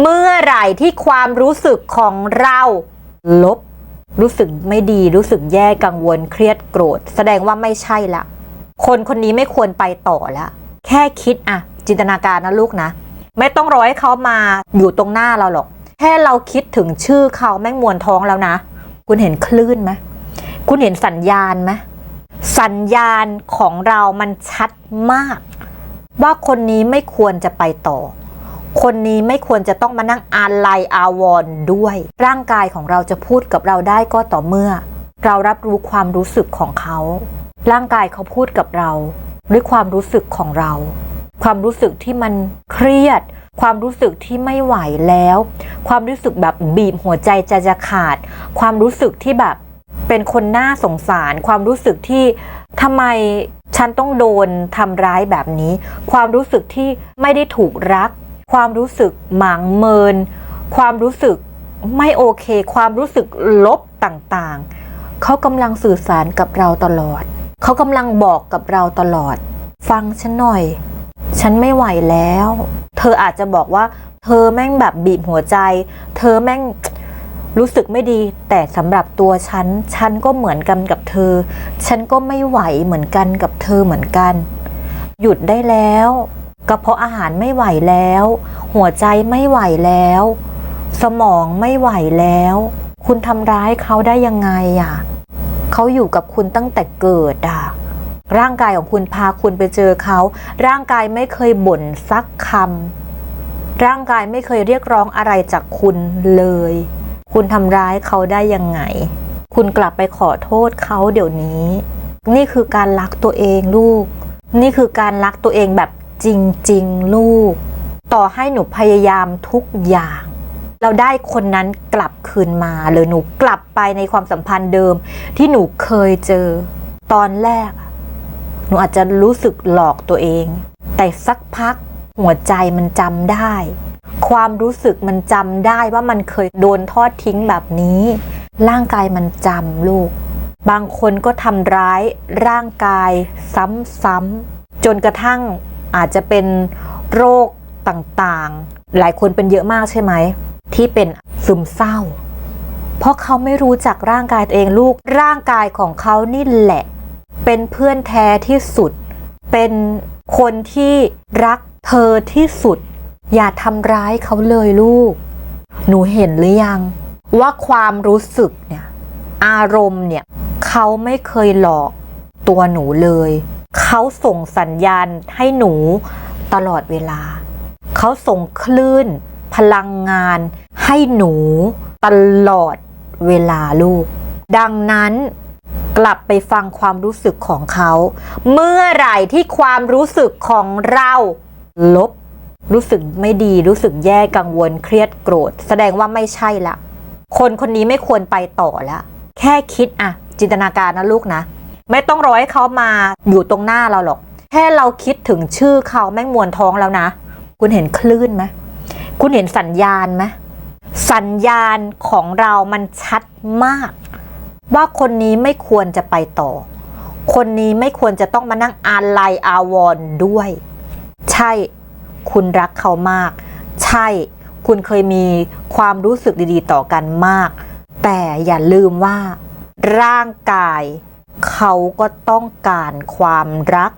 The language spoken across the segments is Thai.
เมื่อไหร่ที่ความรู้สึกของเราลบ รู้สึกไม่ดีรู้สึกแย่กังวลเครียดโกรธ แสดงว่าไม่ใช่ละ คนคนนี้ไม่ควรไปต่อละแค่คิดอะจินตนาการนะลูกนะ ไม่ต้องรอให้เขามาอยู่ตรงหน้าเราหรอก แค่เราคิดถึงชื่อเขาแม่งมวนท้องแล้วนะ คุณเห็นคลื่นไหมคุณเห็นสัญญาณไหมสัญญาณของเรามันชัดมาก ว่าคนนี้ไม่ควรจะไปต่อ คนนี้ไม่ควรจะต้องมานั่งอาลัยอาวรณ์ด้วย ร่างกายของเราจะพูดกับเราได้ก็ต่อเมื่อ เรารับรู้ความรู้สึกของเขา ร่างกายเขาพูดกับเรา ด้วยความรู้สึกของเรา ความรู้สึกที่มันเครียด ความรู้สึกที่ไม่ไหวแล้ว ความรู้สึกแบบบีบหัวใจจะจะขาด ความรู้สึกที่แบบเป็นคนน่าสงสาร ความรู้สึกที่ทำไมฉันต้องโดนทำร้ายแบบนี้ ความรู้สึกที่ไม่ได้ถูกรัก ความรู้สึกหมางเมิน ความรู้สึกไม่โอเค ความรู้สึกลบต่างๆ เขากำลังสื่อสารกับเราตลอด เขากำลังบอกกับเราตลอด ฟังฉันหน่อย ฉันไม่ไหวแล้ว เธออาจจะบอกว่า เธอแม่งแบบบีบหัวใจ เธอแม่งรู้สึกไม่ดี แต่สำหรับตัวฉัน ฉันก็เหมือนกันกับเธอ ฉันก็ไม่ไหวเหมือนกันกับเธอเหมือนกัน หยุดได้แล้ว กระเพาะอาหารไม่ไหวแล้ว หัวใจไม่ไหวแล้ว สมองไม่ไหวแล้ว คุณทำร้ายเขาได้ยังไงอะเขาอยู่กับคุณตั้งแต่เกิดอะร่างกายของคุณพาคุณไปเจอเขา ร่างกายไม่เคยบ่นสักคำร่างกายไม่เคยเรียกร้องอะไรจากคุณเลย คุณทำร้ายเขาได้ยังไง คุณกลับไปขอโทษเขาเดี๋ยวนี้ นี่คือการรักตัวเองลูก นี่คือการรักตัวเองแบบ จริง ๆ ลูก ต่อให้หนูพยายามทุกอย่าง เราได้คนนั้นกลับคืนมา หรือหนูกลับไปในความสัมพันธ์เดิม ที่หนูเคยเจอ ตอนแรก หนูอาจจะรู้สึกหลอกตัวเอง แต่สักพักหัวใจมันจำได้ ความรู้สึกมันจำได้ว่ามันเคยโดนทอดทิ้งแบบนี้ ร่างกายมันจำลูก บางคนก็ทำร้ายร่างกายซ้ำๆจนกระทั่ง อาจจะเป็นโรคต่างๆ หลายคนเป็นเยอะมากใช่ไหม ที่เป็นซึมเศร้า เพราะเขาไม่รู้จักร่างกายตัวเองลูก ร่างกายของเขานี่แหละ เป็นเพื่อนแท้ที่สุด เป็นคนที่รักเธอที่สุด อย่าทำร้ายเขาเลยลูก หนูเห็นหรือยัง ว่าความรู้สึกเนี่ย อารมณ์เนี่ย เขาไม่เคยหลอกตัวหนูเลย เขาส่งสัญญาณให้หนูตลอดเวลา เขาส่งคลื่น พลังงาน ให้หนูตลอดเวลาลูก ดังนั้นกลับไปฟังความรู้สึกของเขา เมื่อไหร่ที่ความรู้สึกของเราลบ รู้สึกไม่ดีรู้สึกแย่กังวลเครียดโกรธ แสดงว่าไม่ใช่ละ คนคนนี้ไม่ควรไปต่อละ แค่คิดอะจินตนาการนะลูกนะ ไม่ต้องรอให้เขามาอยู่ตรงหน้าเราหรอก แค่เราคิดถึงชื่อเขาแม่งมวนท้องแล้วนะ คุณเห็นคลื่นไหมคุณเห็นสัญญาณไหมสัญญาณของเรามันชัดมาก ว่าคนนี้ไม่ควรจะไปต่อ คนนี้ไม่ควรจะต้องมานั่งอาลัยอาวรณ์ด้วย ใช่คุณรักเขามาก ใช่คุณเคยมีความรู้สึกดีๆ ต่อกันมาก แต่อย่าลืมว่า ร่างกาย เขาก็ต้องการความรัก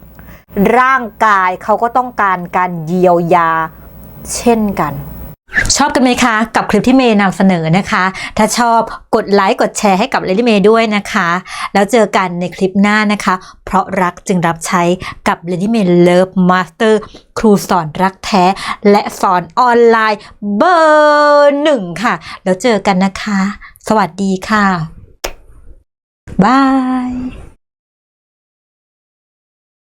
ร่างกายเขาก็ต้องการการเยียวยาเช่นกัน ชอบกันไหมคะกับคลิปที่เมย์นำเสนอนะคะ ถ้าชอบกดไลค์กดแชร์ให้กับเลดี้เมย์ด้วยนะคะ แล้วเจอกันในคลิปหน้านะคะ เพราะรักจึงรับใช้กับ Lady m a y Love Master ครูสอนรักแท้ และสอนออนไลน์เบอร์หนึ่งค่ะ แล้วเจอกันนะคะ สวัสดีค่ะ บาย